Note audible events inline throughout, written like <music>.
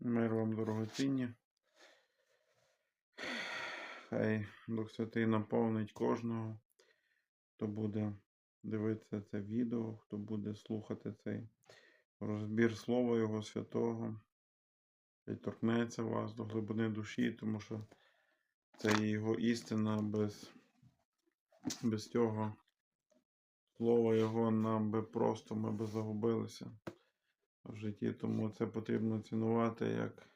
Мир вам дорогоцінні. Хай Дух Святий наповнить кожного, хто буде дивитися це відео, хто буде слухати цей розбір Слова Його Святого. І торкнеться вас до глибини душі, тому що це його істина без, без цього слова Його нам би просто ми би загубилися в житті, тому це потрібно цінувати як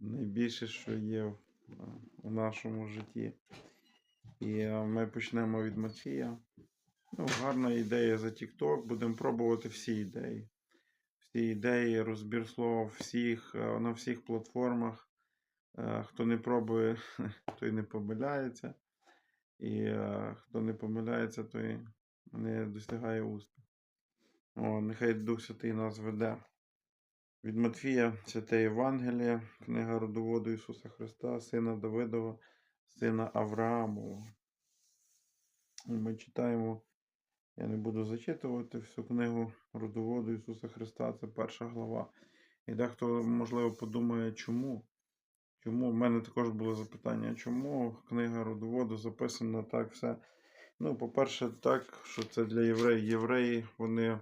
найбільше, що є в, у нашому житті. І е, ми почнемо від Матфія. Ну, гарна ідея за TikTok. Будемо пробувати всі ідеї. Всі ідеї, розбір слова всіх, е, на всіх платформах. Е, Хто не пробує, <laughs> той не помиляється. І е, хто не помиляється, той не досягає успіху. О, нехай Дух Святий нас веде. Від Матфія, Святе Євангеліє, книга родоводу Ісуса Христа, Сина Давидова, Сина Авраамова. Ми читаємо, я не буду зачитувати всю книгу родоводу Ісуса Христа, це перша глава. І дехто, можливо, подумає, чому? Чому? У мене також було запитання, чому книга родоводу записана так все. Ну, по-перше, так, що це для євреїв. Євреї, вони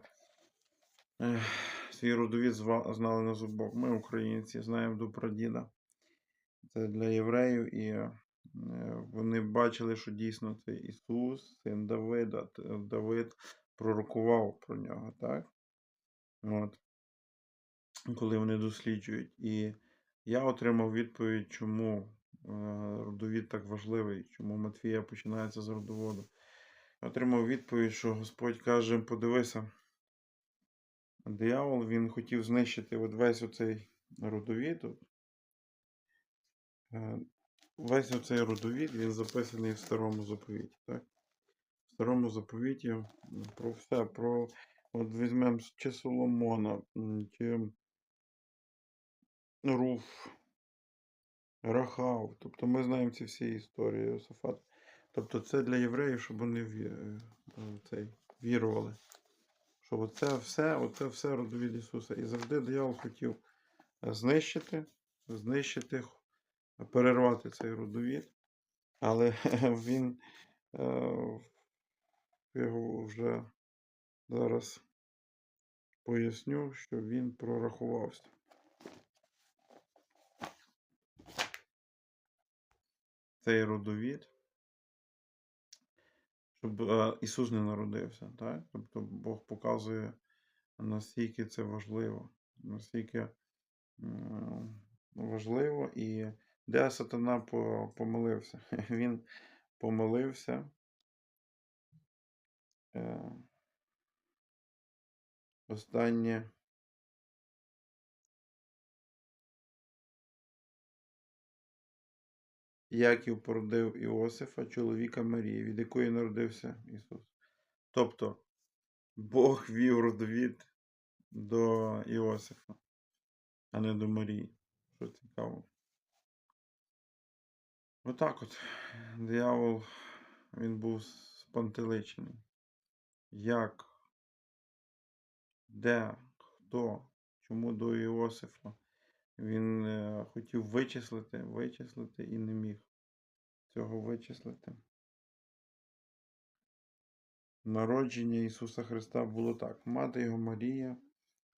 свій родовід знали на зубок. Ми, українці, знаємо до прадіда. Це для євреїв, і е, вони бачили, що дійсно це Ісус, син Давида. Давид пророкував про нього, так? От. Коли вони досліджують. І я отримав відповідь, чому е, родовід так важливий, чому Матфія починається з родоводу. Отримав відповідь, що Господь каже: подивися, диявол він хотів знищити от весь оцей родовід. Е, Весь оцей родовід він записаний в старому заповіті. Так? В старому заповіті про все, про от візьмемо чи Соломона, чи Руф, Рахав. Тобто ми знаємо ці всі історії Йосифат. Тобто це для євреїв, щоб вони е, цей, вірували. Що оце все, оце все родовід Ісуса. І завжди диявол хотів е, знищити, знищити, перервати цей родовід. Але <laughs> він е, його вже зараз поясню, що він прорахувався. Цей родовід, щоб е, Ісус не народився. Так? Тобто Бог показує, наскільки це важливо, наскільки важливо і де сатана помилився. <laughs> Він помилився. Е, Останнє. Яків породив Іосифа, чоловіка Марії, від якої народився Ісус. Тобто Бог <laughs> вів родовід до Іосифа, а не до Марії. Що цікаво. Отак от. Диявол він був спантеличений. Як? Де? Хто? Чому до Іосифа? Він е, хотів вичислити, вичислити і не міг цього вичислити. Народження Ісуса Христа було так. Мати його Марія,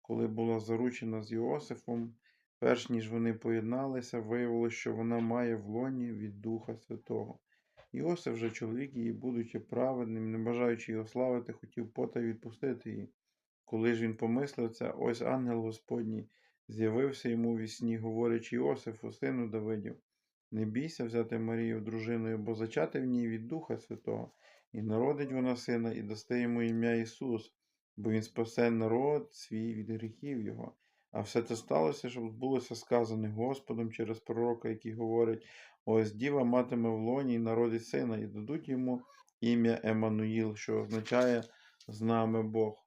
коли була заручена з Іосифом, перш ніж вони поєдналися, виявилося, що вона має в лоні від Духа Святого. Іосиф же чоловік її, будучи праведним, не бажаючи його славити, хотів потай відпустити її. Коли ж він помислив це, ось ангел Господній з'явився йому у вісні, говорячи Іосифу, сину Давидів, не бійся взяти Марію дружиною, бо зачати в ній від Духа Святого, і народить вона сина, і дасте йому ім'я Ісус, бо він спасе народ свій від гріхів його. А все це сталося, щоб збулося сказане Господом через пророка, який говорить: ось діва матиме в лоні і народить сина, і дадуть йому ім'я Еммануїл, що означає з нами Бог.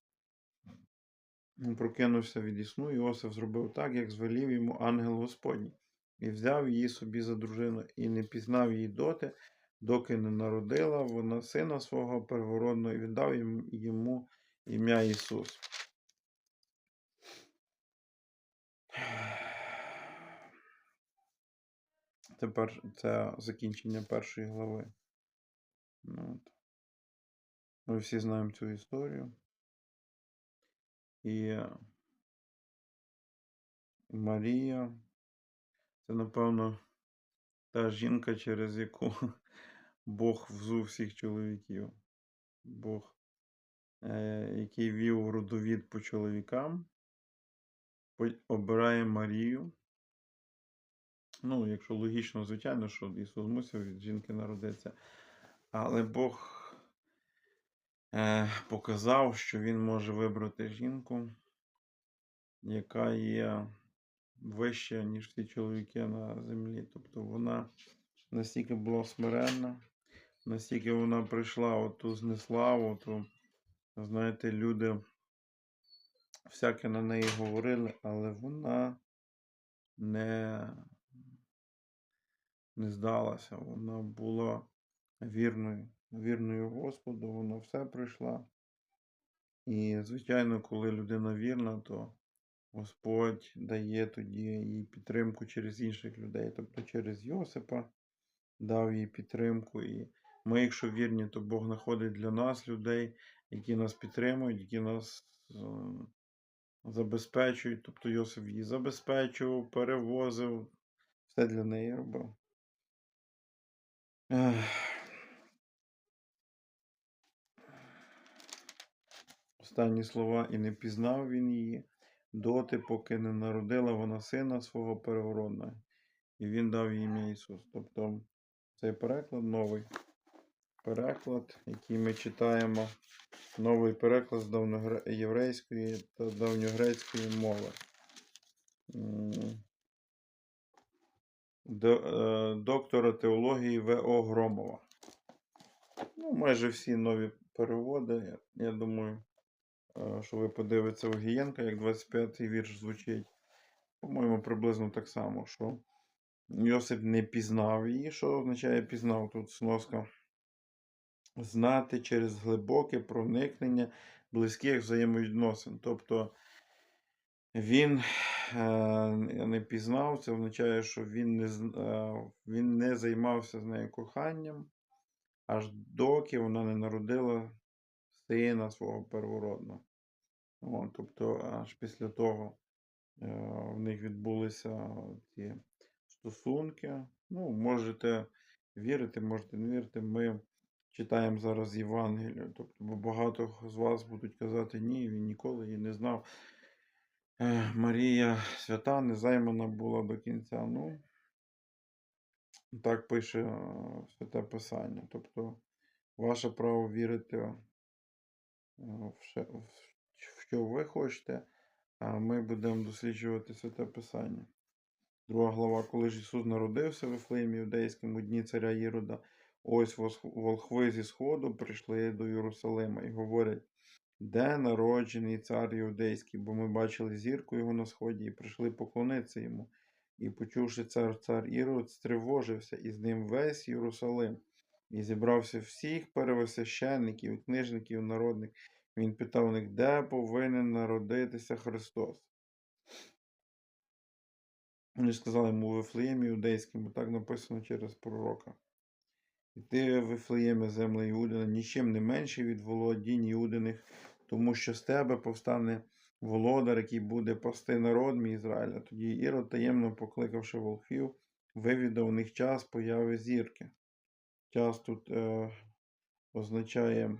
Прокинувся від сну, Іосиф зробив так, як звелів йому ангел Господній, і взяв її собі за дружину, і не пізнав її доти, доки не народила вона сина свого первородного і віддав йому ім'я Ісус. Це, пер... це закінчення першої глави. Ну, от. Ми всі знаємо цю історію. І Марія це, напевно, та жінка, через яку <laughs> Бог взув всіх чоловіків. Бог, е, який вів родовід по чоловікам, обирає Марію. Ну, якщо логічно, звичайно, що Ісус мусив від жінки народитися. Але Бог показав, що Він може вибрати жінку, яка є вища, ніж всі чоловіки на землі. Тобто вона настільки була смиренна, настільки вона прийшла оту знеславу, то, знаєте, люди всяке на неї говорили, але вона не, не здалася. Вона була вірною, вірною Господу, вона все пройшла. І, звичайно, коли людина вірна, то Господь дає тоді їй підтримку через інших людей, тобто через Йосипа дав їй підтримку. І ми, якщо вірні, то Бог знаходить для нас людей, які нас підтримують, які нас е, забезпечують. Тобто Йосип її забезпечував, перевозив, все для неї робив. Останні слова, і не пізнав він її доти, поки не народила вона сина свого первородного, і він дав їй ім'я Ісус. Тобто цей переклад новий переклад, який ми читаємо, новий переклад з давньоєврейської та давньогрецької мови. Е, доктора теології В.О. Громова. Ну, майже всі нові переводи. Я, думаю, що ви подивитеся Огієнка, як 25-й вірш звучить. По-моєму, приблизно так само, що Йосип не пізнав її. Що означає пізнав? Тут сноска. Знати через глибоке проникнення близьких взаємовідносин. Тобто він е, не пізнав, це означає, що він не, е, він не займався з нею коханням, аж доки вона не народила сина свого первородного. О, тобто, аж після того е, в них відбулися ці стосунки. Ну, можете вірити, можете не вірити. Ми читаємо зараз Євангелію. Тобто, бо багато з вас будуть казати, ні, він ніколи її не знав. Е, Марія свята незаймана була до кінця. Ну, так пише е, Святе Писання. Тобто, ваше право вірити що ви хочете, а ми будемо досліджувати Святе Писання. Друга глава, коли ж Ісус народився в Вифлеємі Юдейському дні царя Ірода, ось волхви зі сходу прийшли до Єрусалима і говорять, де народжений цар Іудейський, бо ми бачили зірку його на сході і прийшли поклонитися йому. І почувши цар цар Ірод, стривожився, і з ним весь Єрусалим. І зібрався всіх первосвященників, книжників народних. Він питав у них, де повинен народитися Христос. Вони сказали йому у Вифлеємі Іудейському, так написано через пророка. І ти, Вифлеєме, земля Іудина, нічим не менше від володінь Іудиних, тому що з тебе повстане володар, який буде пасти народ мій Ізраїля. Тоді Ірод, таємно покликавши волхвів, вивідав у них час появи зірки. Час тут е, означає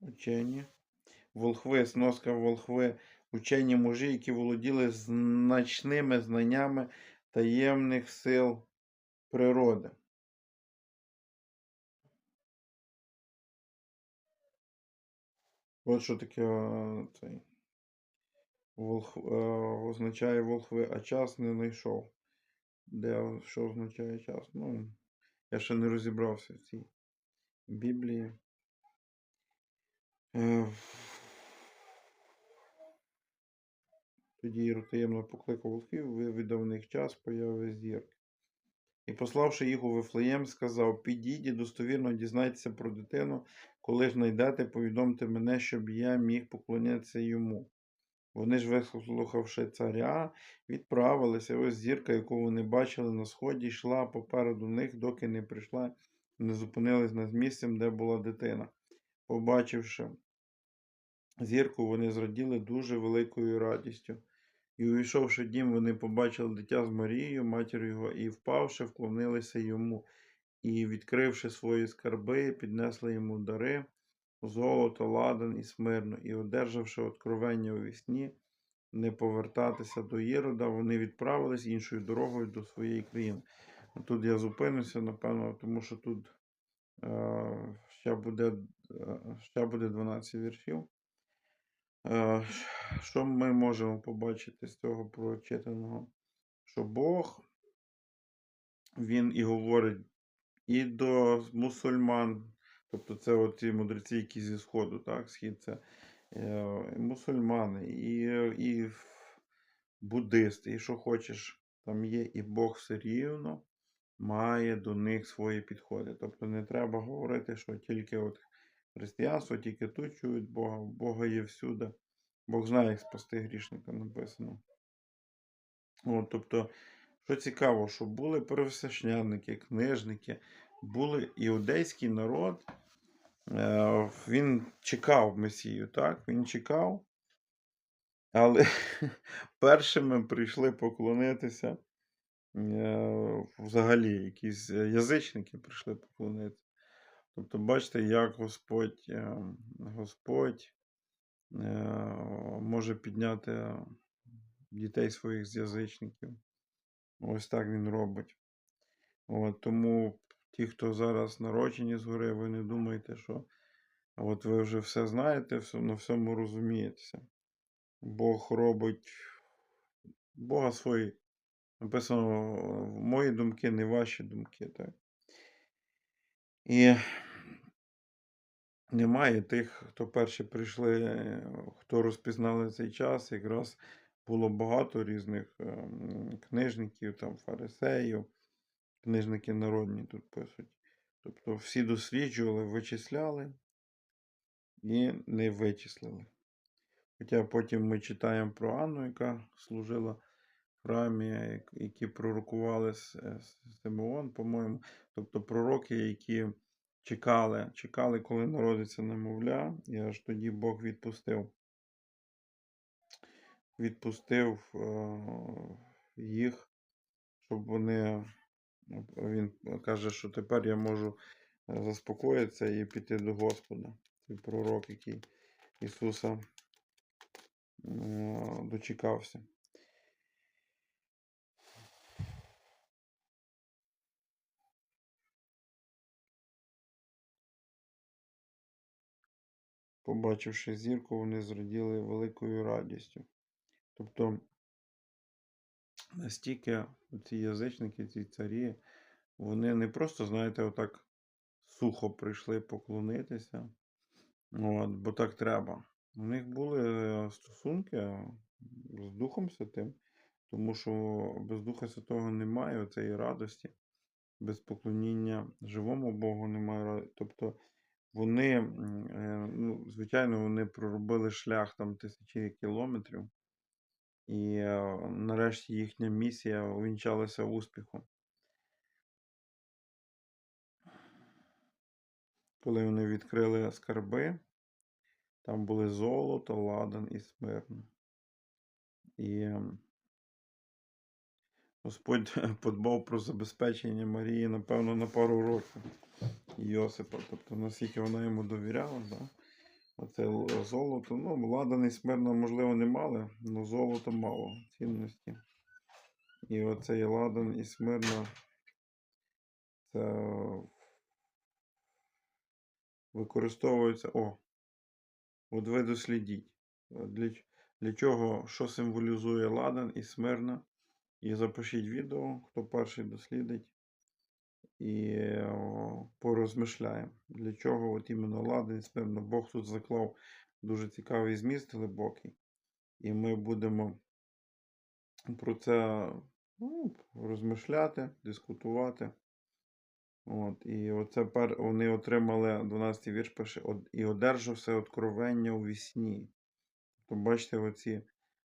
учені. Волхви, сноска волхви, учені мужі, які володіли значними знаннями таємних сил природи. От що таке е, цей волх, е, означає волхви, а час не знайшов. Де що означає час? Ну, я ще не розібрався в цій Біблії. Е, Тоді таємно покликав волхвів, вивідав в них час появи зірки. І пославши їх у Вифлеєм, сказав: Підіть достовірно дізнайтеся про дитину, коли ж знайдете, повідомте мене, щоб я міг поклонятися йому. Вони ж, вислухавши царя, відправилися. Ось зірка, яку вони бачили на сході, йшла попереду них, доки не прийшла, не зупинились над місцем, де була дитина. Побачивши зірку, вони зраділи дуже великою радістю. І, увійшовши в дім, вони побачили дитя з Марією, матір'ю його, і, впавши, вклонилися йому, і, відкривши свої скарби, піднесли йому дари, золото, ладан і смирно, і, одержавши откровення у вісні, не повертатися до Єрода, вони відправились іншою дорогою до своєї країни. Тут я зупинюся, напевно, тому що тут е, ще, буде, е, ще буде 12 віршів. Е, Що ми можемо побачити з цього прочитаного? Що Бог, Він і говорить і до мусульман, тобто це от мудреці, які зі Сходу, так, Схід це е, мусульмани, і, і буддисти, і що хочеш, там є, і Бог все рівно має до них свої підходи. Тобто не треба говорити, що тільки от християнство, тільки тут чують Бога, Бога є всюди. Бог знає, як спасти грішника написано. От, тобто, що цікаво, що були первосвященники, книжники, були іудейський народ, е, він чекав Месію, так? Він чекав, але <laughs> першими прийшли поклонитися. е, Взагалі, якісь язичники прийшли поклонитися. Тобто, бачите, як Господь, е, Господь е, може підняти дітей своїх з язичників. Ось так він робить. От, тому ті, хто зараз народжені згори, ви не думайте, що от ви вже все знаєте, на всьому розумієтеся. Бог робить Бога свої. Написано, мої думки, не ваші думки. Так? І немає тих, хто перші прийшли, хто розпізнали цей час. Якраз було багато різних ем, книжників, там, фарисеїв, книжники народні тут пишуть. Тобто всі досліджували, вичисляли і не вичислили. Хоча потім ми читаємо про Анну, яка служила в храмі, які пророкували Симеон, по-моєму. Тобто пророки, які чекали, чекали, коли народиться немовля, і аж тоді Бог відпустив. Відпустив е, їх, щоб вони. Він каже, що тепер я можу е, заспокоїтися і піти до Господа. Цей пророк, який Ісуса е, дочекався. Побачивши зірку, вони зраділи великою радістю. Тобто, настільки ці язичники, ці царі, вони не просто, знаєте, отак сухо прийшли поклонитися, от, бо так треба. У них були стосунки з Духом Святим, тому що без Духа Святого немає цієї радості, без поклоніння живому Богу немає радості. Тобто вони, е, ну, звичайно, вони проробили шлях там тисячі кілометрів, і е, нарешті їхня місія увінчалася успіхом. Коли вони відкрили скарби, там були золото, ладан і смирно. І Господь <laughs> подбав про забезпечення Марії, напевно, на пару років Йосипа. Тобто, наскільки вона йому довіряла, да? Оце золото. Ну, ладан і смирно, можливо, не мали, але золото мало цінності. І оцей ладан і смирно це використовується. О! От ви дослідіть. Для, для чого, що символізує ладан і смирна. І запишіть відео, хто перший дослідить. І порозмишляємо, для чого от іменно ладан і смирна. Бог тут заклав дуже цікавий зміст глибокий. І ми будемо про це ну, розмишляти, дискутувати. От, І оце пер... вони отримали 12 й вірш пише, і одержався откровення у вісні. То бачите, оці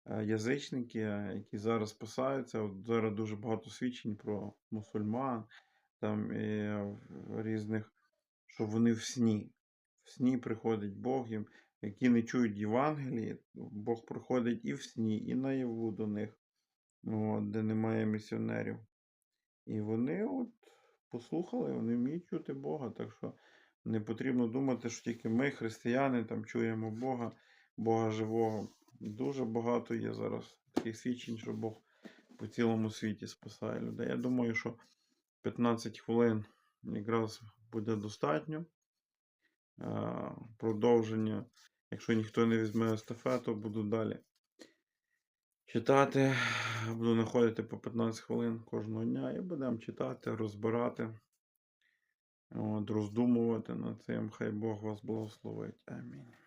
е, язичники, е, які зараз спасаються. От зараз дуже багато свідчень про мусульман, там і е, різних, що вони в сні. В сні приходить Бог їм, які не чують Євангелії, Бог приходить і в сні, і наяву до них, от, де немає місіонерів. І вони от послухали, вони вміють чути Бога. Так що не потрібно думати, що тільки ми, християни, там чуємо Бога, Бога живого. Дуже багато є зараз таких свідчень, що Бог по цілому світі спасає людей. Я думаю, що 15 хвилин якраз буде достатньо. Е, Продовження, якщо ніхто не візьме естафету, буду далі читати. Буду знаходити по 15 хвилин кожного дня і будемо читати, розбирати, от, роздумувати над цим. Хай Бог вас благословить. Амінь.